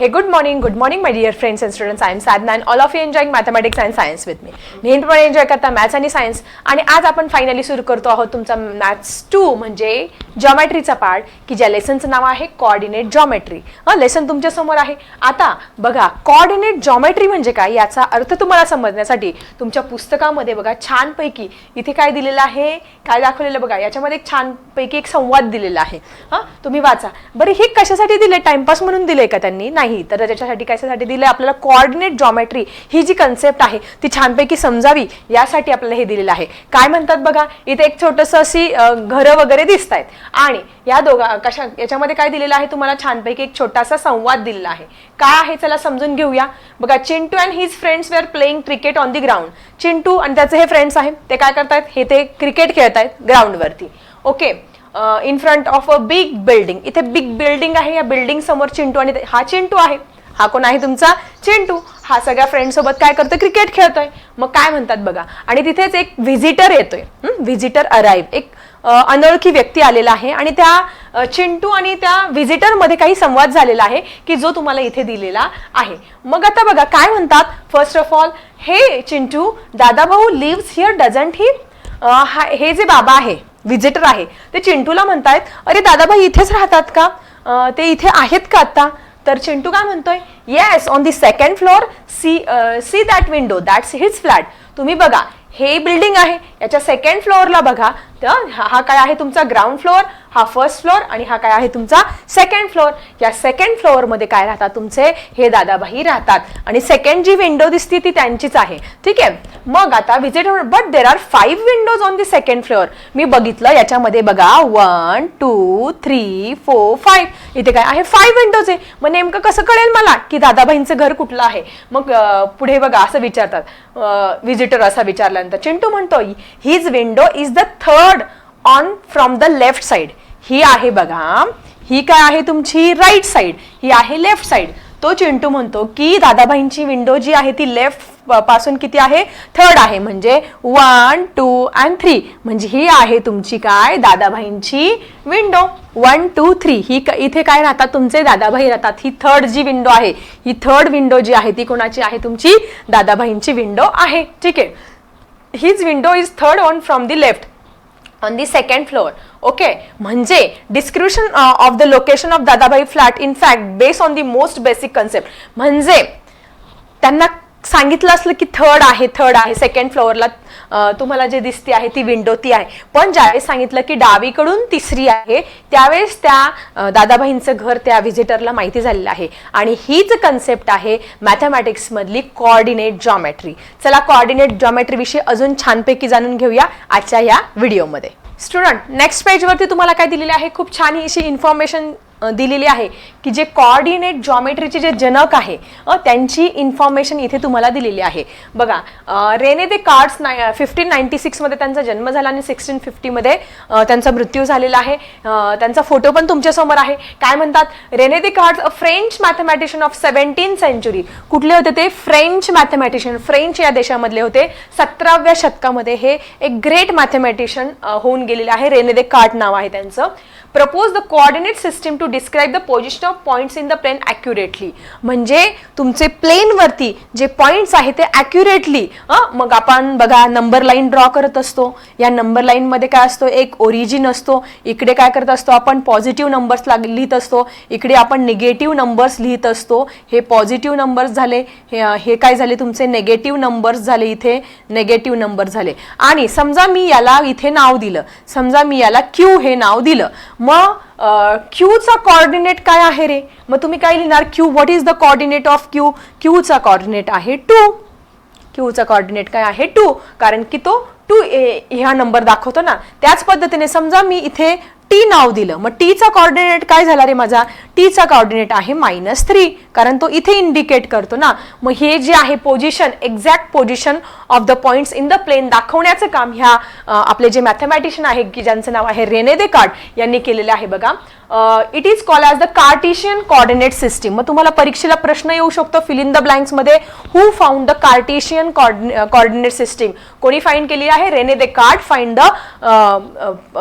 Hey, good morning, good morning, my dear friends and students. I am Sadna and all of you enjoying mathematics and science with me. नेहमीप्रमाणे enjoy करता maths आणि science आणि आज आपण finally सुरू करतो आहोत तुमचा मॅथ्स टू म्हणजे जॉमेट्रीचा पार्ट की ज्या लेसनचं नाव आहे कॉर्डिनेट जॉमेट्री हा लेसन तुमच्यासमोर आहे. आता बघा कॉर्डिनेट जॉमेट्री म्हणजे काय? याचा अर्थ तुम्हाला समजण्यासाठी तुमच्या पुस्तकामध्ये बघा छानपैकी इथे काय दिलेलं आहे? काय दाखवलेलं बघा याच्यामध्ये एक छानपैकी एक संवाद दिलेला आहे. हा तुम्ही वाचा. बरं हे कशासाठी दिले टाइमपास म्हणून दिले का त्यांनी? नाही. तर त्याच्यासाठी कशासाठी दिलं आपल्याला कॉर्डिनेट जॉमेट्री ही जी कन्सेप्ट आहे ती छानपैकी समजावी यासाठी आपल्याला हे दिलेलं आहे. काय म्हणतात बघा? इथे एक छोटस अशी घरं वगैरे दिसत आहेत आणि या दोघा कशा याच्यामध्ये काय दिलेलं आहे तुम्हाला? छानपैकी एक छोटासा संवाद दिलेला आहे. काय आहे चला समजून घेऊया. बघा Chintu and his friends were playing cricket on the ground Chintu आणि त्याचे हे फ्रेंड्स आहेत ते काय करतायत? हे ते क्रिकेट खेळत आहेत ग्राउंडवरती okay in front of a big building इथे बिग बिल्डिंग आहे या बिल्डिंग समोर चिंटू आणि हा चिंटू आहे. हा कोण आहे तुमचा? चिंटू. हा सगळ्या फ्रेंडसोबत काय करतो क्रिकेट खेळतोय. मग काय म्हणतात बघा? आणि तिथेच एक व्हिजिटर येतोय. व्हिजिटर अराईव्ह एक अनोळखी व्यक्ती आलेला आहे आणि त्या चिंटू आणि त्या व्हिजिटरमध्ये काही संवाद झालेला आहे की जो तुम्हाला इथे दिलेला आहे. मग आता बघा काय म्हणतात? फर्स्ट ऑफ ऑल हे Chintu Dadabhau lives here doesn't he हे जे बाबा आहे व्हिजिटर आहे. ते चिंटूला म्हणतायत अरे दादाभाई इथेच राहतात का? ते इथे आहेत का आता? तर चिंटू काय म्हणतोय yes on the second floor see see that window that's his flat तुम्ही बघा हे बिल्डिंग आहे याच्या सेकंड फ्लोअरला बघा तर हा काय आहे तुमचा ग्राउंड फ्लोअर हा फर्स्ट फ्लोअर आणि हा काय आहे तुमचा सेकंड फ्लोअर या सेकंड फ्लोअरमध्ये काय राहतात तुमचे? हे दादाबाई राहतात. आणि सेकंड जी विंडो दिसते ती त्यांचीच आहे. ठीक आहे? मग आता visit but there are five windows on the second floor मी बघितलं याच्यामध्ये बघा one two three four five इथे काय आहे? फाईव्ह विंडोज आहे. मग नेमकं कसं कळेल मला की दादाबाईंचं घर कुठलं आहे? मग पुढे बघा असं विचारतात. विजिटर असा विचारल्यानंतर चिंटू म्हणतो his window is the third on from the left side ही आहे बघा. ही काय आहे तुमची? राईट साइड ही आहे लेफ्ट साइड तो चिंटू म्हणतो की दादाबाईंची विंडो जी आहे ती लेफ्टपासून किती आहे? थर्ड आहे म्हणजे वन टू अँड थ्री म्हणजे ही आहे तुमची काय? दादाबाईंची विंडो वन टू थ्री ही इथे काय राहतात तुमचे? दादाभाई राहतात. ही थर्ड जी विंडो आहे. ही थर्ड विंडो जी आहे ती कोणाची आहे? तुमची दादाबाईंची विंडो आहे. ठीक आहे. हीच window is third on from the left on the second floor okay म्हणजे description of the location of Dadabhai flat in fact based on the most basic concept म्हणजे त्यांना सांगितलं असलं की थर्ड आहे थर्ड आहे सेकंड फ्लोअरला तुम्हाला जे दिसते आहे ती विंडो ती आहे. पण ज्यावेळेस सांगितलं की डावीकडून तिसरी आहे त्यावेळेस त्या दादाबाईंचं घर त्या व्हिजिटरला माहिती झालेलं आहे. आणि हीच कन्सेप्ट आहे मॅथमॅटिक्समधली कॉर्डिनेट जॉमेट्री चला कॉर्डिनेट जॉमेट्रीविषयी अजून छानपैकी जाणून घेऊया आजच्या या व्हिडिओमध्ये स्टुडंट नेक्स्ट पेजवरती तुम्हाला काय दिलेलं आहे? खूप छान ही अशी इन्फॉर्मेशन दिलेली आहे की जे कॉर्डिनेट जॉमेट्रीचे जे जनक आहे त्यांची इन्फॉर्मेशन इथे तुम्हाला दिलेली आहे. बघा रेने दे कार्ड्स नाय फिफ्टीन नाईन्टी सिक्समध्ये त्यांचा जन्म झाला आणि सिक्स्टीन फिफ्टीमध्ये त्यांचा मृत्यू झालेला आहे. त्यांचा फोटो पण तुमच्यासमोर आहे. काय म्हणतात? Rene Descartes a French mathematician of seventeen century कुठले होते ते? फ्रेंच मॅथमॅटिशियन फ्रेंच या देशामधले होते. सतराव्या शतकामध्ये हे एक ग्रेट मॅथमॅटिशियन होऊन गेलेले आहे. रेने दे कार्ड नाव आहे त्यांचं. Propose the coordinate system to describe the position of points in the plane accurately म्हणजे तुमचे प्लेनवरती जे पॉईंट्स आहे ते ॲक्युरेटली मग आपण बघा नंबर लाईन ड्रॉ करत असतो. या नंबर लाईनमध्ये काय असतो? एक ओरिजिन असतो. इकडे काय करत असतो? आपण पॉझिटिव्ह नंबर्स लाग लिहित असतो. इकडे आपण निगेटिव्ह नंबर्स लिहित असतो. हे पॉझिटिव्ह नंबर्स झाले. हे हे काय झाले? तुमचे नेगेटिव्ह नंबर्स झाले इथे. नेगेटिव्ह नंबर झाले. आणि समजा मी याला इथे नाव दिलं. समजा मी याला क्यू हे नाव दिलं. मग क्यूचा कॉर्डिनेट काय आहे रे? मग तुम्ही काय लिहिणार? Q what is the coordinate of Q क्यूचा coordinate आहे टू क्यूचा कॉर्डिनेट काय आहे टू कारण की तो टू ए ह्या नंबर दाखवतो ना. त्याच पद्धतीने समजा मी इथे टी नाव दिलं. मग टीचा कॉर्डिनेट काय झाला रे माझा? टीचा कॉर्डिनेट आहे मायनस थ्री कारण तो इथे इंडिकेट करतो ना. मग हे जे आहे position exact position of the points in the plane दाखवण्याचं काम ह्या आपले जे मॅथमॅटिशियन आहे की ज्यांचं नाव आहे रेने दे कार्ड यांनी केलेलं आहे बघा. It is call as the Cartesian coordinate system मग तुम्हाला परीक्षेला प्रश्न येऊ शकतो fill in the ब्लँक्समध्ये who who found the Cartesian coordinate system कोणी फाईंड केली आहे? Rene Descartes find the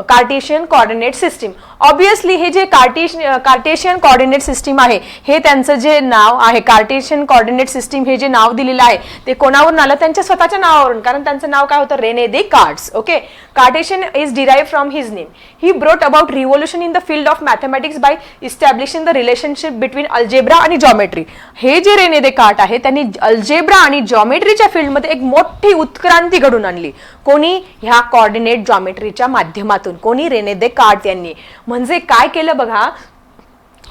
Cartesian coordinate system obviously हे जे कार्टेश कार्टेशियन कॉर्डिनेट सिस्टीम आहे हे त्यांचं जे नाव आहे कार्टेशियन कॉर्डिनेट सिस्टीम हे जे नाव दिलेलं आहे ते कोणावरून आलं? त्यांच्या स्वतःच्या नावावरून. कारण त्यांचं नाव काय होतं? Rene Descartes okay Cartesian is derive from his name he brought about revolution in the field of mathematics by establishing the relationship between algebra आणि जॉमेट्री हे जे रेने दे कार्ट आहे त्यांनी अल्जेब्रा आणि जॉमेट्रीच्या फील्डमध्ये एक मोठी उत्क्रांती घडून आणली. कोणी ह्या कॉर्डिनेट जॉमेट्रीच्या माध्यमातून? कोणी रेने दे कार्ट यांनी म्हणजे काय केलं बघा?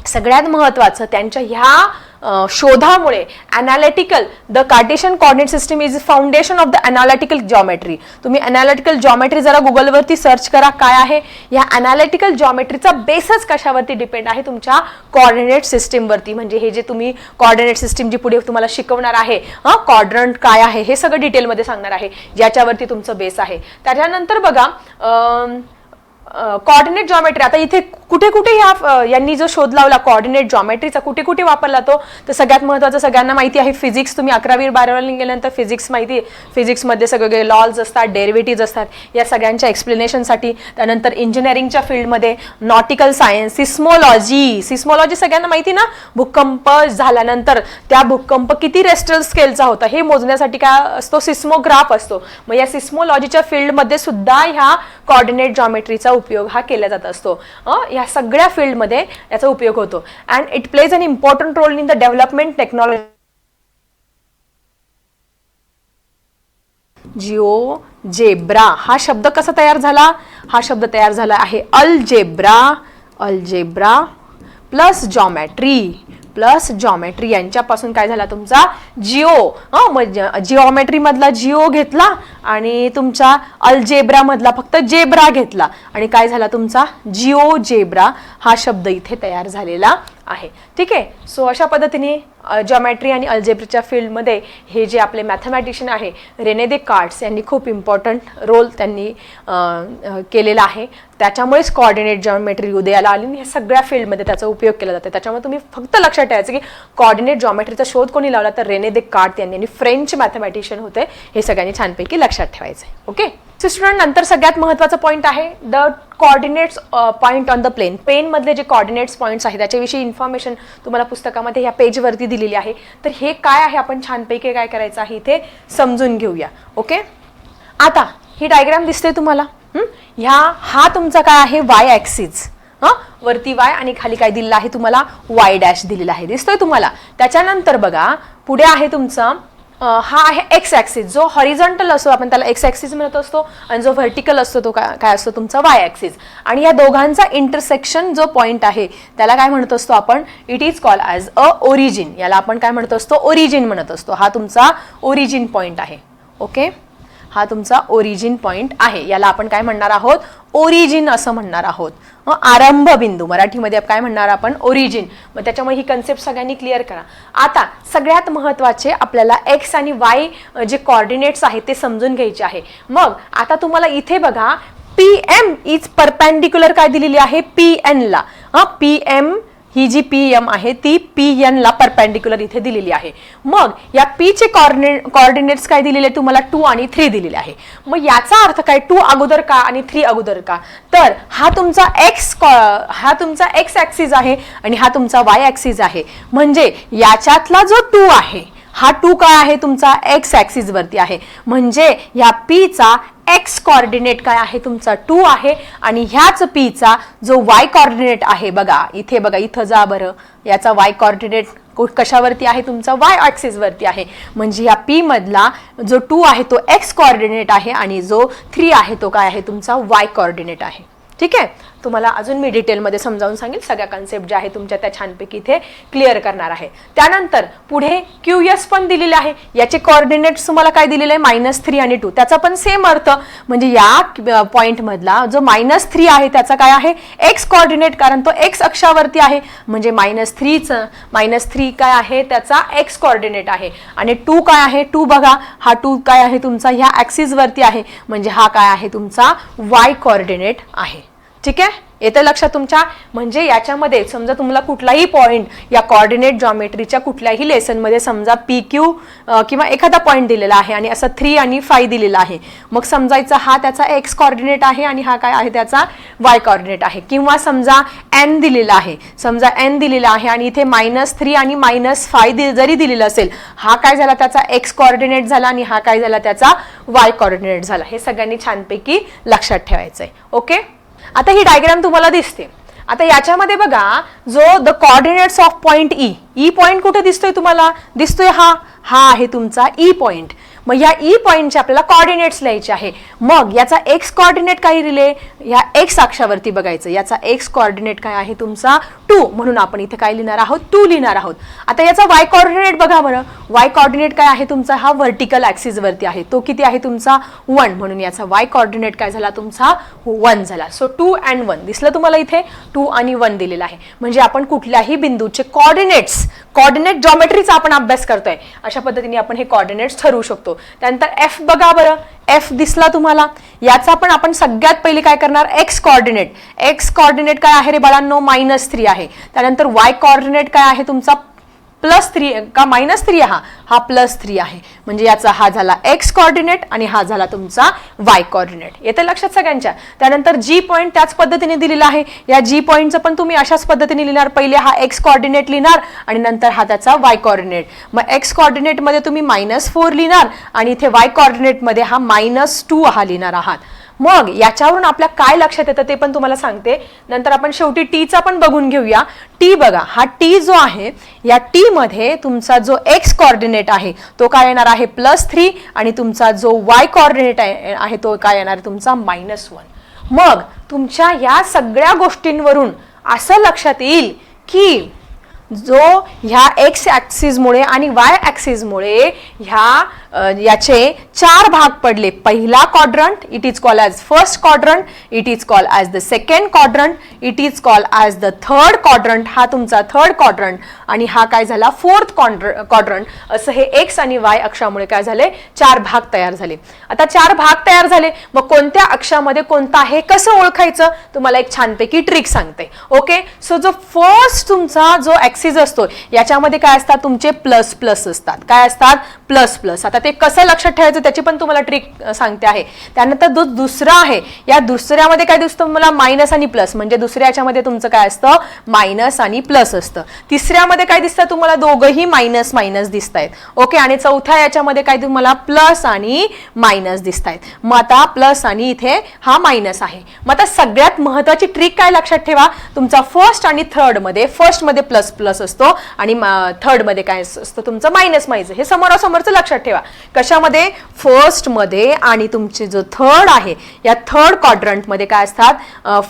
सगळ्यात महत्त्वाचं त्यांच्या ह्या शोधामुळे analytical the Cartesian coordinate system is foundation of the analytical geometry तुम्ही अनालिटिकल जॉमेट्री जरा गुगलवरती सर्च करा काय आहे? या अनालिटिकल जॉमेट्रीचा बेसच कशावरती डिपेंड आहे? तुमच्या कॉर्डिनेट सिस्टीमवरती म्हणजे हे जे तुम्ही कॉर्डिनेट सिस्टीम जी पुढे तुम्हाला शिकवणार आहे हा क्वाड्रंट काय आहे? हे सगळं डिटेलमध्ये सांगणार आहे. ज्याच्यावरती तुमचं बेस आहे. त्याच्यानंतर बघा कॉर्डिनेट जॉमेट्री आता इथे कुठे कुठे ह्या यांनी जो शोध लावला कॉर्डिनेट जॉमेट्रीचा कुठे कुठे वापरला तो तर सगळ्यात महत्त्वाचं सगळ्यांना माहिती आहे फिजिक्स तुम्ही अकरावी बारावीला गेल्यानंतर फिजिक्स माहिती फिजिक्समध्ये सगळे लॉज असतात डेरिव्हेटिव्ह असतात. या सगळ्यांच्या एक्सप्लेनेशनसाठी त्यानंतर इंजिनिअरिंगच्या फील्डमध्ये नॉटिकल सायन्स सिस्मोलॉजी सिस्मोलॉजी सगळ्यांना माहिती ना? भूकंप झाल्यानंतर त्या भूकंप किती रेस्टर स्केलचा होता हे मोजण्यासाठी काय असतो? सिस्मोग्राफ असतो. मग या सिस्मोलॉजीच्या फील्डमध्ये सुद्धा ह्या कॉर्डिनेट जॉमेट्रीचा उपयोग हा केला जात असतो. या सगळ्या फील्डमध्ये याचा उपयोग होतो. And it plays an important role in the development technology GeoGebra हा शब्द कसा तयार झाला? हा शब्द तयार झाला आहे algebra algebra plus geometry plus geometry यांच्यापासून काय झाला तुमचा? जिओ जिओमेट्रीमधला जिओ घेतला आणि तुमचा अलजेब्रामधला फक्त जेब्रा घेतला. आणि काय झाला तुमचा? जिओ जेब्रा हा शब्द इथे तयार झालेला. आहे. ठीक आहे? सो अशा पद्धतीने जॉमॅट्री आणि अल्जेब्रीच्या फील्डमध्ये हे जे आपले मॅथमॅटिशियन आहे रेने दे कार्ड्स यांनी खूप इम्पॉर्टंट रोल त्यांनी केलेला आहे. त्याच्यामुळेच कॉर्डिनेट जॉमेट्री उदयाला आली आणि ह्या सगळ्या फील्डमध्ये त्याचा उपयोग केला जातो. त्याच्यामुळे तुम्ही फक्त लक्षात ठेवायचं की कॉर्डिनेट जॉमेट्रीचा शोध कोणी लावला तर रेने दे कार्ड यांनी. आणि फ्रेंच मॅथमॅटिशियन होते हे सगळ्यांनी छानपैकी लक्षात ठेवायचं आहे ओके स्टुडंट नंतर सगळ्यात महत्त्वाचं पॉईंट आहे the coordinates point on the plane pen मधले जे कॉर्डिनेट्स पॉईंट्स आहेत त्याच्याविषयी इन्फॉर्मेशन तुम्हाला पुस्तकामध्ये ह्या पेजवरती दिलेली आहे. तर हे काय आहे? आपण छानपैकी काय करायचं आहे इथे? समजून घेऊया. ओके आता ही डायग्राम दिसते तुम्हाला. ह्या हा तुमचा काय आहे? वाय ॲक्सिस हां? वरती वाय आणि खाली काय दिलेलं आहे तुम्हाला? वाय डॅश दिलेला आहे. दिसतोय तुम्हाला? त्याच्यानंतर बघा पुढे आहे तुमचं हा आहे एक्स ॲक्सिस जो हॉरिझॉन्टल असतो आपण त्याला एक्स ॲक्सिस म्हणत असतो आणि जो व्हर्टिकल असतो तो काय काय असतो? तुमचा वाय ॲक्सिस आणि या दोघांचा इंटरसेक्शन जो पॉईंट आहे त्याला काय म्हणत असतो आपण? It is call as a origin याला आपण काय म्हणत असतो? ओरिजिन म्हणत असतो. हा तुमचा ओरिजिन पॉईंट आहे. ओके हा तुमचा ओरिजिन पॉईंट आहे. याला आपण काय म्हणणार आहोत? ओरिजिन असं म्हणणार आहोत. हं, आरंभ बिंदू. मराठीमध्ये काय म्हणणार आपण? ओरिजिन मग त्याच्यामुळे ही कन्सेप्ट सगळ्यांनी क्लिअर करा. आता सगळ्यात महत्त्वाचे आपल्याला एक्स आणि वाय जे कॉर्डिनेट्स आहेत ते समजून घ्यायचे आहे. मग आता तुम्हाला इथे बघा पी एम इज परपॅन्डिक्युलर काय दिलेली आहे? पी एनला हां पी एम ही जी पी एम आहे ती पी एनला परपॅन्डिक्युलर इथे दिलेली आहे. मग या पीचे कॉर्डिने कॉर्डिनेट्स काय दिलेले? तुम्हाला टू आणि थ्री दिलेले आहे. मग याचा अर्थ काय? टू अगोदर का आणि थ्री अगोदर का? तर हा तुमचा एक्स हा तुमचा एक्स ॲक्सिस आहे आणि हा तुमचा वाय ॲक्सिस आहे. म्हणजे याच्यातला जो टू आहे हा टू काय आहे? तुमचा एक्स ॲक्सिसवरती आहे. म्हणजे ह्या पीचा एक्स कॉर्डिनेट काय आहे? तुमचा टू आहे. आणि ह्याच पीचा जो वाय कॉर्डिनेट आहे बघा इथे बघा इथं जा बरं. याचा वाय कॉर्डिनेट कशावरती आहे? तुमचा वाय ॲक्सिसवरती आहे. म्हणजे या पी मधला जो टू आहे तो एक्स कॉर्डिनेट आहे आणि जो थ्री आहे तो काय आहे? तुमचा वाय कॉर्डिनेट आहे. ठीक आहे? तुम्हाला अजून मी डिटेलमध्ये समजावून सांगेल. सगळ्या कन्सेप्ट ज्या आहे तुमच्या त्या छानपैकी इथे क्लिअर करणार आहे. त्यानंतर पुढे क्यू एस पण दिलेले आहे. याचे कॉर्डिनेट्स तुम्हाला काय दिलेले आहे? मायनस थ्री आणि टू त्याचा पण सेम अर्थ. म्हणजे या पॉईंटमधला जो मायनस थ्री आहे त्याचा काय आहे? एक्स कॉर्डिनेट कारण तो एक्स अक्षावरती आहे. म्हणजे मायनस थ्रीचं मायनस थ्री काय आहे? त्याचा एक्स कॉर्डिनेट आहे. आणि टू काय आहे? टू बघा. हा टू काय आहे? तुमचा ह्या ॲक्सिसवरती आहे. म्हणजे हा काय आहे? तुमचा वाय कॉर्डिनेट आहे. ठीक आहे? येतं लक्षात तुमच्या? म्हणजे याच्यामध्ये समजा तुम्हाला कुठलाही पॉईंट या कॉर्डिनेट जॉमेट्रीच्या कुठल्याही लेसनमध्ये समजा पी क्यू किंवा एखादा पॉईंट दिलेला आहे आणि असं थ्री आणि फाय दिलेला आहे. मग समजायचा हा त्याचा एक्स कॉर्डिनेट आहे आणि हा काय आहे त्याचा वाय कॉर्डिनेट आहे. किंवा समजा एन दिलेला आहे. समजा एन दिलेला आहे आणि इथे मायनस थ्री आणि मायनस फाय जरी दिलेलं असेल हा काय झाला त्याचा एक्स कॉर्डिनेट झाला आणि हा काय झाला त्याचा वाय कॉर्डिनेट झाला. हे सगळ्यांनी छानपैकी लक्षात ठेवायचं आहे ओके आता ही डायग्राम तुम्हाला दिसते. आता याच्यामध्ये बघा जो the coordinates of point E E point कुठे दिसतोय तुम्हाला? दिसतोय हा हा आहे तुमचा e ई पॉईंट मग या e ई पॉईंटचे आपल्याला कॉर्डिनेट्स लिहायचे आहे. मग याचा एक्स कॉर्डिनेट काय दिले या एक्स अक्षावरती बघायचं. याचा एक्स कॉर्डिनेट काय आहे तुमचा? टू म्हणून आपण इथे काय लिहिणार आहोत? टू लिहिणार आहोत. आता याचा वाय कॉर्डिनेट बघा बरं. वाय कॉर्डिनेट काय आहे तुमचा? हा व्हर्टिकल ॲक्सिसवरती आहे. तो किती आहे तुमचा? वन म्हणून याचा वाय कॉर्डिनेट काय झाला तुमचा? वन झाला. सो टू अँड वन दिसलं तुम्हाला इथे? टू आणि वन दिलेला आहे. म्हणजे आपण कुठल्याही बिंदूचे कॉर्डिनेट्स कॉर्डिनेट जॉमेट्रीचा आपण अभ्यास करतोय. अशा पद्धतीने आपण हे कॉर्डिनेट्स ठरवू शकतो. शकतो त्यानंतर एफ बघा बरं. एफ दिसला तुम्हाला. याचा पण आपण सगळ्यात पहिले काय करणार? एक्स कॉर्डिनेट एक्स कॉर्डिनेट काय आहे रे बाळांनो? मायनस थ्री आहे. त्यानंतर वाय कॉर्डिनेट काय आहे तुमचा? प्लस थ्री का मायनस थ्री हा? हा प्लस थ्री आहे. म्हणजे याचा हा झाला एक्स कॉर्डिनेट आणि हा झाला तुमचा वाय कॉर्डिनेट येते लक्षात सगळ्यांच्या? त्यानंतर जी पॉईंट त्याच पद्धतीने दिलेला आहे. या जी पॉईंटचं पण तुम्ही अशाच पद्धतीने लिहिणार. पहिले हा एक्स कॉर्डिनेट लिहिणार आणि नंतर हा त्याचा वाय कॉर्डिनेट मग एक्स कॉर्डिनेटमध्ये तुम्ही मायनस फोर लिहिणार आणि इथे वाय कॉर्डिनेटमध्ये हा मायनस टू हा लिहिणार आहात. मग याच्यावरून आपल्या काय लक्षात येतं ते पण तुम्हाला सांगते. नंतर आपण शेवटी टीचा पण बघून घेऊया. टी बघा हा टी जो आहे या टी मध्ये तुमचा जो एक्स कॉर्डिनेट आहे तो काय येणार आहे? प्लस थ्री आणि तुमचा जो वाय कॉर्डिनेट आहे तो काय येणार तुमचा मायनस वन मग तुमच्या या सगळ्या गोष्टींवरून असं लक्षात येईल की जो ह्या एक्स ॲक्सिसमुळे आणि वाय ॲक्सिसमुळे ह्या याचे चार भाग पडले. पहिला quadrant it is call as first quadrant it is call as the second quadrant it is call as the third quadrant हा तुमचा थर्ड क्वाड्रंट आणि हा काय झाला? फोर्थ क्वाड्रंट असं हे एक्स आणि वाय अक्षामुळे काय झाले? चार भाग तयार झाले. आता चार भाग तयार झाले. मग कोणत्या अक्षामध्ये कोणता आहे कसं ओळखायचं? तुम्हाला एक छानपैकी ट्रिक सांगते. ओके सो जो फर्स्ट तुमचा जो ॲक्सिस असतो याच्यामध्ये काय असतात? तुमचे प्लस प्लस असतात. काय असतात? प्लस प्लस आता ते कसं लक्षात ठेवायचं त्याची पण तुम्हाला ट्रिक सांगते आहे. त्यानंतर जो दुसरा आहे या दुसऱ्यामध्ये काय दिसतं मला मायनस आणि प्लस म्हणजे दुसऱ्या याच्यामध्ये तुमचं काय असतं? मायनस आणि प्लस असतं. तिसऱ्यामध्ये काय दिसतं तुम्हाला? दोघंही मायनस मायनस दिसत आहेत ओके आणि चौथ्या याच्यामध्ये काय तुम्हाला? प्लस आणि मायनस दिसत आहेत मग आता प्लस आणि इथे हा मायनस आहे. मग आता सगळ्यात महत्वाची ट्रिक काय लक्षात ठेवा? तुमचा फर्स्ट आणि थर्डमध्ये फर्स्टमध्ये प्लस प्लस असतो आणि थर्डमध्ये काय असतं तुमचं मायनस मायनस हे समोरासमोरचं लक्षात ठेवा. कशामध्ये? फर्स्टमध्ये. आणि तुमचे जो थर्ड आहे या थर्ड क्वाड्रंटमध्ये काय असतात?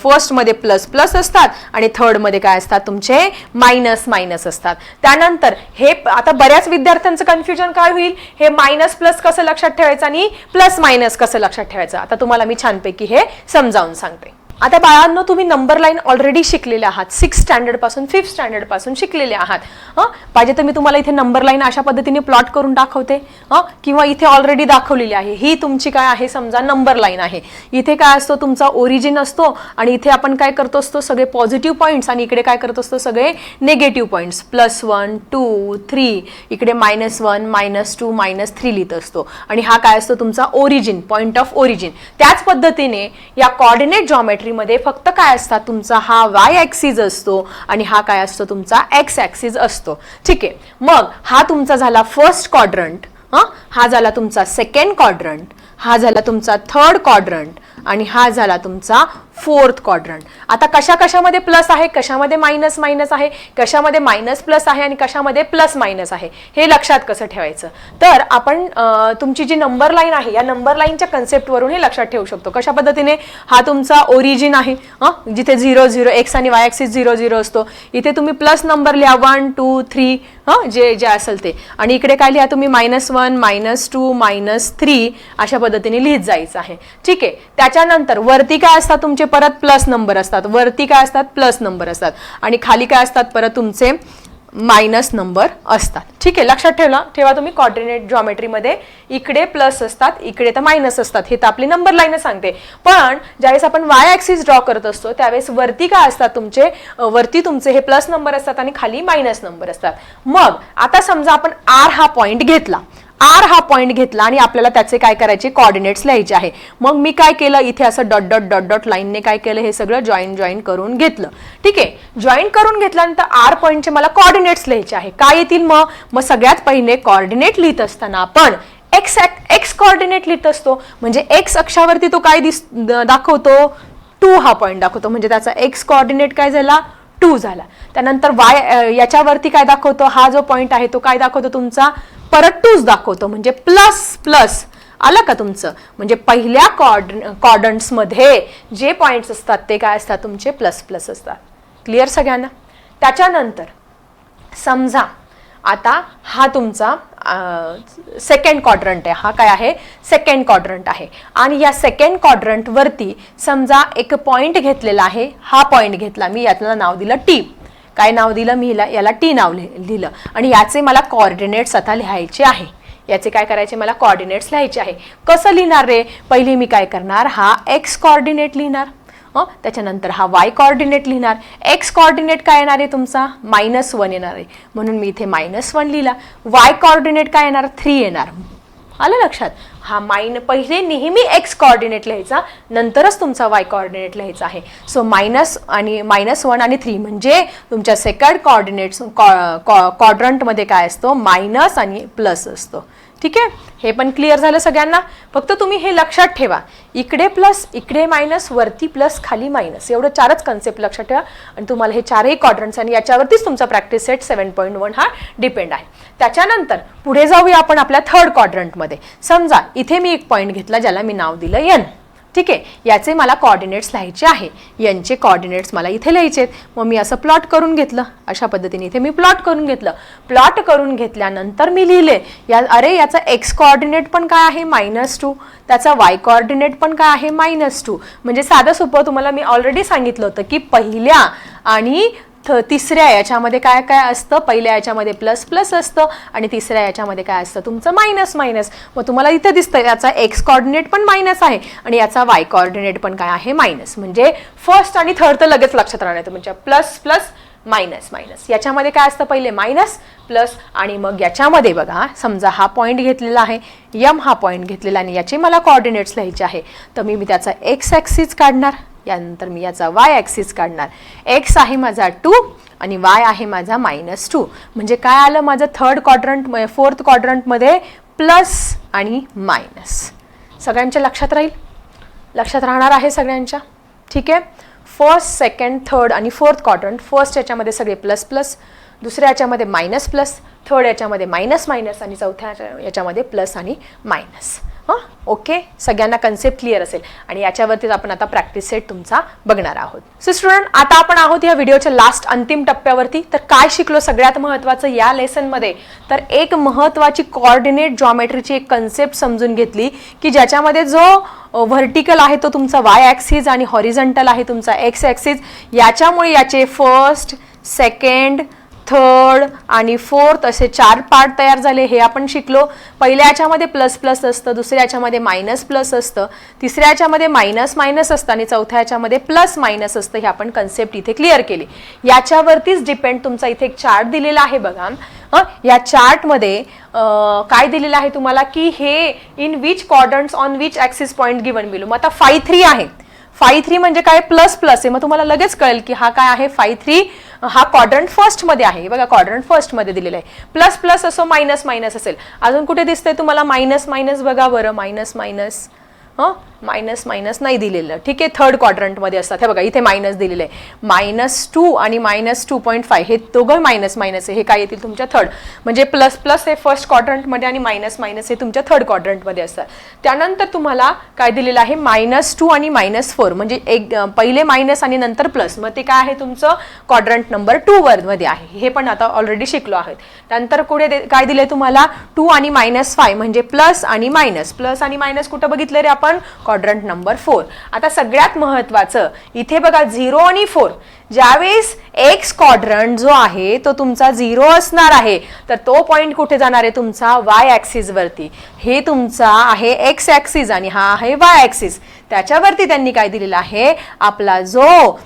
फर्स्टमध्ये प्लस प्लस असतात आणि थर्डमध्ये काय असतात? तुमचे मायनस मायनस असतात. त्यानंतर हे आता बऱ्याच विद्यार्थ्यांचं कन्फ्युजन काय होईल? हे मायनस प्लस कसं लक्षात ठेवायचं आणि प्लस मायनस कसं लक्षात ठेवायचं? आता तुम्हाला मी छानपैकी हे समजावून सांगते. आता बाळांनो तुम्ही नंबर लाईन ऑलरेडी शिकलेले आहात. सिक्स स्टँडर्डपासून फिफ्थ स्टँडर्डपासून शिकलेले आहात. हं? पाहिजे तर मी तुम्हाला इथे नंबर लाईन अशा पद्धतीने प्लॉट करून दाखवते. हं? किंवा इथे ऑलरेडी दाखवलेली आहे. ही तुमची काय आहे समजा नंबर लाईन आहे. इथे काय असतो तुमचा ओरिजिन असतो आणि इथे आपण काय करतो असतो सगळे पॉझिटिव्ह पॉईंट्स आणि इकडे काय करत असतो सगळे negative points plus one two three इकडे minus one minus two minus three लिहित असतो. आणि हा काय असतो तुमचा ओरिजिन पॉईंट ऑफ ओरिजिन त्याच पद्धतीने या कॉर्डिनेट जॉमेट्री मध्ये फक्त काय असतात? तुमचा हा वाय ऍक्सिस असतो आणि हा काय असतो? तुमचा एक्स ऍक्सिस असतो. ठीक आहे. मग हा तुमचा झाला फर्स्ट क्वाड्रंट हा? झाला तुमचा सेकंड क्वाड्रंट हा झाला तुमचा थर्ड क्वाड्रंट आणि हा झाला तुमचा फोर्थ क्वाड्रंट आता कशा कशामध्ये प्लस आहे कशामध्ये मायनस मायनस आहे कशामध्ये मायनस प्लस आहे आणि कशामध्ये प्लस मायनस आहे हे लक्षात कसं ठेवायचं? तर आपण तुमची जी नंबर लाईन आहे या नंबर लाईनच्या कन्सेप्टवरून हे लक्षात ठेवू शकतो. कशा पद्धतीने? हा तुमचा ओरिजिन आहे जिथे झिरो झिरो एक्स आणि वाय एक्सिस झिरो झिरो असतो. इथे तुम्ही प्लस नंबर लिहा वन टू थ्री हां? जे जे असेल ते. आणि इकडे काय लिहा तुम्ही? Minus one minus two minus three अशा पद्धतीने लिहित जायचं आहे. ठीक आहे? त्याच्यानंतर वरती काय असतात तुमचे? परत प्लस नंबर असतात. वरती काय असतात? प्लस नंबर असतात. आणि खाली काय असतात? परत तुमचे मायनस नंबर असतात. ठीक आहे? लक्षात ठेवला? ठेवा तुम्ही. कॉर्डिनेट जॉमेट्रीमध्ये इकडे प्लस असतात इकडे तर मायनस असतात. हे तर आपली नंबर लाईन सांगते. पण ज्यावेळेस आपण वाय ॲक्सिस ड्रॉ करत असतो त्यावेळेस वरती काय असतात तुमचे? वरती तुमचे हे प्लस नंबर असतात आणि खाली मायनस नंबर असतात. मग आता समजा आपण आर हा पॉईंट घेतला. आर हा पॉईंट घेतला आणि आपल्याला त्याचे काय करायचे? कॉर्डिनेट्स लिहायचे आहे. मग मी काय केलं? इथे असं डॉट डॉट डॉट डॉट लाईनने काय केलं? हे सगळं जॉईन जॉईन करून घेतलं. ठीक आहे? जॉईन करून घेतल्यानंतर आर पॉईंटचे मला कॉर्डिनेट्स लिहायचे आहे. काय येतील मग? मग सगळ्यात पहिले कॉर्डिनेट लिहित असताना आपण एक्स एक्स कॉर्डिनेट लिहित असतो. म्हणजे एक्स अक्षावरती तो काय दिस दाखवतो? टू हा पॉईंट दाखवतो. म्हणजे त्याचा एक्स कॉर्डिनेट काय झाला? टू झाला. त्यानंतर वाय याच्यावरती काय दाखवतो? हा जो पॉईंट आहे तो काय दाखवतो तुमचा? परत टूच दाखवतो. म्हणजे प्लस प्लस आलं का तुमचं? म्हणजे पहिल्या कॉर्ड कॉर्डन्समध्ये जे पॉईंट्स असतात ते काय असतात? तुमचे प्लस प्लस असतात. क्लिअर सगळ्यांना? त्याच्यानंतर समजा आता हा तुमचा सेकंड क्वाड्रंट आहे. हा काय आहे? सेकंड क्वाड्रंट आहे. आणि या सेकंड कॉड्रंटवरती समजा एक पॉईंट घेतलेला आहे हा पॉईंट घेतला. मी यातला नाव दिलं टी काय नाव दिलं? मी हिला- याला टी नाव लिह- लिहिलं. आणि याचे मला कॉर्डिनेट्स आता लिहायचे आहे. याचे काय करायचे? मला कॉर्डिनेट्स लिहायचे आहे. कसं लिहिणार रे? पहिले मी काय करणार? हा एक्स कॉर्डिनेट लिहिणार. हं? त्याच्यानंतर हा वाय कॉर्डिनेट लिहिणार. एक्स कॉर्डिनेट काय येणार आहे तुमचा? मायनस वन येणार आहे. म्हणून मी इथे मायनस वन लिहिला. वाय कॉर्डिनेट काय येणार? थ्री येणार. आलं लक्षात? हा माइन पहिले नेहमी एक्स कॉर्डिनेट लिहायचा नंतरच तुमचा वाय कॉर्डिनेट लिहायचा आहे. सो मायनस आणि मायनस वन आणि थ्री म्हणजे तुमच्या सेकंड कॉर्डिनेट्स कॉ कॉ कॉर्ड्रंटमध्ये काय असतो? मायनस आणि प्लस असतो. ठीक आहे? हे पण क्लिअर झालं सगळ्यांना. फक्त तुम्ही हे लक्षात ठेवा. इकडे प्लस इकडे मायनस वरती प्लस खाली मायनस एवढं चारच कन्सेप्ट लक्षात ठेवा. आणि तुम्हाला हे चारही क्वाड्रंट्स आणि याच्यावरतीच तुमचा practice set seven point one हा डिपेंड आहे. त्याच्यानंतर पुढे जाऊया आपण आपल्या थर्ड क्वाड्रंटमध्ये समजा इथे मी एक पॉईंट घेतला ज्याला मी नाव दिलं एन ठीक आहे याचे मला कॉर्डिनेट्स लिहायचे आहे. यांचे कॉर्डिनेट्स मला इथे लिहायचे आहेत. मग मी असं प्लॉट करून घेतलं. अशा पद्धतीने इथे मी प्लॉट करून घेतलं. प्लॉट करून घेतल्यानंतर मी लिहिले. या अरे याचा एक्स कॉर्डिनेट पण काय आहे? मायनस टू त्याचा वाय कॉर्डिनेट पण काय आहे? मायनस टू म्हणजे साधं सोपं तुम्हाला मी ऑलरेडी सांगितलं होतं की पहिल्या आणि थ- तिसऱ्या याच्यामध्ये काय काय असतं? पहिल्या याच्यामध्ये प्लस प्लस असतं आणि तिसऱ्या याच्यामध्ये काय असतं? तुमचं मायनस मायनस मग तुम्हाला इथे दिसतं याचा एक्स कॉर्डिनेट पण मायनस आहे आणि याचा वाय कॉर्डिनेट पण काय आहे? मायनस म्हणजे फर्स्ट आणि थर्ड तर लगेच लक्षात राहणार म्हणजे प्लस प्लस मायनस मायनस याच्यामध्ये काय असतं पहिले? मायनस प्लस आणि मग याच्यामध्ये बघा समजा हा पॉईंट घेतलेला आहे यम हा पॉईंट घेतलेला आणि याचे मला कॉर्डिनेट्स लिहायचे आहे. तर मी मी त्याचा एक्स ॲक्सिस काढणार. यानंतर मी याचा वाय ॲक्सिस काढणार. एक्स आहे माझा टू आणि वाय आहे माझा मायनस टू म्हणजे काय आलं माझं थर्ड क्वाड्रंट फोर्थ क्वाड्रंटमध्ये प्लस आणि मायनस सगळ्यांच्या लक्षात राहील? लक्षात राहणार आहे सगळ्यांच्या? ठीक आहे? फर्स्ट सेकंड थर्ड आणि फोर्थ क्वाड्रंट फर्स्ट याच्यामध्ये सगळे प्लस प्लस दुसऱ्या याच्यामध्ये मायनस प्लस थर्ड याच्यामध्ये मायनस मायनस आणि चौथ्या याच्यामध्ये प्लस आणि मायनस हां ओके. सगळ्यांना कन्सेप्ट क्लिअर असेल. आणि याच्यावरतीच आपण आता प्रॅक्टिस सेट तुमचा बघणार आहोत. सो स्टुडंट आता आपण आहोत या व्हिडिओच्या लास्ट अंतिम टप्प्यावरती. तर काय शिकलो? सगळ्यात महत्त्वाचं या लेसनमध्ये तर एक महत्त्वाची कॉर्डिनेट जॉमेट्रीची एक कन्सेप्ट समजून घेतली की ज्याच्यामध्ये जो व्हर्टिकल आहे तो तुमचा वाय ॲक्सिस आणि हॉरिझंटल आहे तुमचा एक्स ॲक्सिस याच्यामुळे याचे फर्स्ट सेकंड थर्ड आणि फोर्थ असे चार पार्ट तयार झाले. हे आपण शिकलो. पहिल्या याच्यामध्ये प्लस प्लस असतं दुसऱ्या याच्यामध्ये मायनस प्लस असतं. तिसऱ्या याच्यामध्ये मायनस मायनस असतं आणि चौथ्या याच्यामध्ये प्लस मायनस असतं हे आपण कन्सेप्ट इथे क्लिअर केली. याच्यावरतीच डिपेंड तुमचा इथे एक चार्ट दिलेला आहे बघा. या चार्टमध्ये काय दिलेलं आहे तुम्हाला की हे in which quadrants on which axis point given below मग आता फाय थ्री आहे. फाय थ्री म्हणजे काय प्लस प्लस आहे. मग तुम्हाला लगेच कळेल की हा काय आहे? फाय थ्री हा क्वाड्रंट फर्स्टमध्ये आहे. बघा क्वाड्रंट फर्स्टमध्ये दिलेला आहे. प्लस प्लस असो मायनस मायनस असेल. अजून कुठे दिसतंय तुम्हाला? मायनस मायनस बघा बरं मायनस मायनस हं? मायनस मायनस नाही दिलेलं. ठीक आहे थर्ड क्वाड्रंटमध्ये असतात. हे बघा इथे मायनस दिलेलं आहे. मायनस टू आणि मायनस टू पॉईंट फाय हे दोघं मायनस मायनस आहे. हे काय येतील तुमच्या थर्ड म्हणजे प्लस प्लस हे फर्स्ट क्वाड्रंटमध्ये आणि मायनस मायनस हे तुमच्या थर्ड क्वाड्रंटमध्ये असतात. त्यानंतर तुम्हाला काय दिलेलं आहे? मायनस टू आणि मायनस फोर म्हणजे एक पहिले मायनस आणि नंतर प्लस मग ते काय आहे तुमचं? क्वाड्रंट नंबर टू मध्ये आहे. हे पण आता ऑलरेडी शिकलो आहोत. त्यानंतर कुठे दे- काय दिले तुम्हाला? टू आणि मायनस फाय म्हणजे प्लस आणि मायनस प्लस आणि मायनस कुठं बघितलं रे आपण? क्वाड्रंट नंबर फोर आता सगळ्यात महत्वाचं इथे बघा झिरो आणि फोर ज्यावेळेस एक्स क्वाड्रंट जो आहे तो तुमचा झिरो असणार आहे. तर तो पॉईंट कुठे जाणार आहे? तुमचा वाय ॲक्सिसवरती हे तुमचा आहे एक्स ॲक्सिस आणि हा आहे वाय ॲक्सिस त्याच्यावरती त्यांनी काय दिलेलं आहे? आपला जो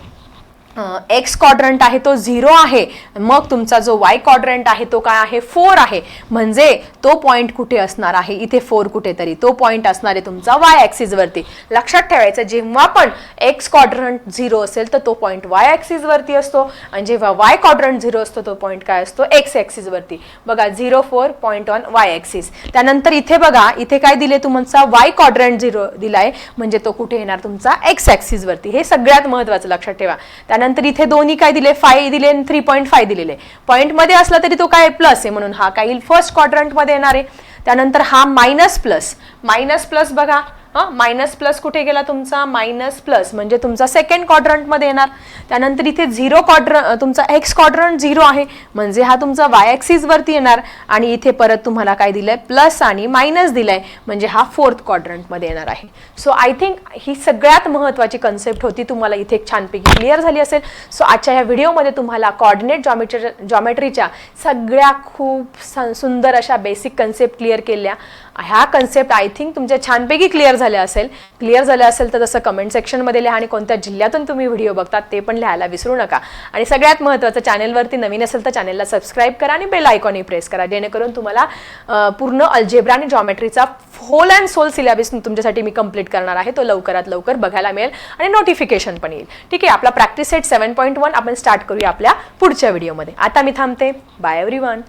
एक्स क्वाड्रंट आहे तो झिरो आहे. मग तुमचा जो वाय क्वाड्रंट आहे तो काय आहे? फोर आहे. म्हणजे तो पॉईंट कुठे असणार आहे? इथे फोर कुठेतरी. तो पॉईंट असणार आहे तुमचा वाय ॲक्सिसवरती लक्षात ठेवायचं जेव्हा पण एक्स क्वाड्रंट झिरो असेल तर तो पॉईंट वाय ॲक्सिसवरती असतो. आणि जेव्हा वाय क्वाड्रंट झिरो असतो तो पॉईंट काय असतो? एक्स ॲक्सिसवरती बघा zero four point on Y axis त्यानंतर इथे बघा इथे काय दिले तुमचा वाय क्वाड्रंट झिरो दिलाय. म्हणजे तो कुठे येणार? तुमचा एक्स ॲक्सिसवरती हे सगळ्यात महत्त्वाचं लक्षात ठेवा. त्या त्यानंतर इथे दोन्ही काय दिले? फाय दिले थ्री पॉईंट फाय दिलेले. पॉईंटमध्ये असला तरी तो काय प्लस आहे म्हणून. हा काही फर्स्ट क्वाड्रंटमध्ये येणार आहे. त्यानंतर हा मायनस प्लस मायनस प्लस बघा. हा मायनस प्लस कुठे गेला तुमचा? मायनस प्लस म्हणजे तुमचा सेकंड क्वाड्रंटमध्ये येणार. त्यानंतर इथे झिरो क्वाड्र तुमचा एक्स क्वाड्रंट झिरो आहे. म्हणजे हा तुमचा वाय ऍक्सिस वरती येणार. आणि इथे परत तुम्हाला काय दिलंय? प्लस आणि मायनस दिलाय. म्हणजे हा फोर्थ क्वाड्रंटमध्ये येणार आहे. सो आय थिंक ही सगळ्यात महत्वाची कन्सेप्ट होती. तुम्हाला इथे एक छानपैकी क्लिअर झाली असेल. सो आजच्या या व्हिडिओमध्ये तुम्हाला कॉर्डिनेट जॉमेट्री जॉमेट्रीच्या सगळ्या खूप स- सुंदर अशा बेसिक कन्सेप्ट क्लिअर केल्या. ह्या कन्सेप्ट आय थिंक तुमच्या छानपैकी क्लिअर झाल्या असेल. क्लिअर झाल्या असेल तर तसं कमेंट सेक्शनमध्ये लिहा आणि कोणत्या जिल्ह्यातून तुम्ही व्हिडिओ बघतात ते पण लिहायला विसरू नका. आणि सगळ्यात महत्त्वाचं चॅनेलवरती नवीन असेल तर चॅनलला सबस्क्राईब करा आणि बेल आयकॉनही प्रेस करा. जेणेकरून तुम्हाला पूर्ण अल्जेब्रा आणि जॉमेट्रीचा होल अँड सोल सिलेबस तुमच्यासाठी मी कंप्लीट करणार आहे. तो लवकरात लवकर बघायला मिळेल आणि नोटिफिकेशन पण येईल. ठीक आहे आपला practice set seven point one आपण स्टार्ट करूया आपल्या पुढच्या व्हिडिओमध्ये आता मी थांबते. Bye every one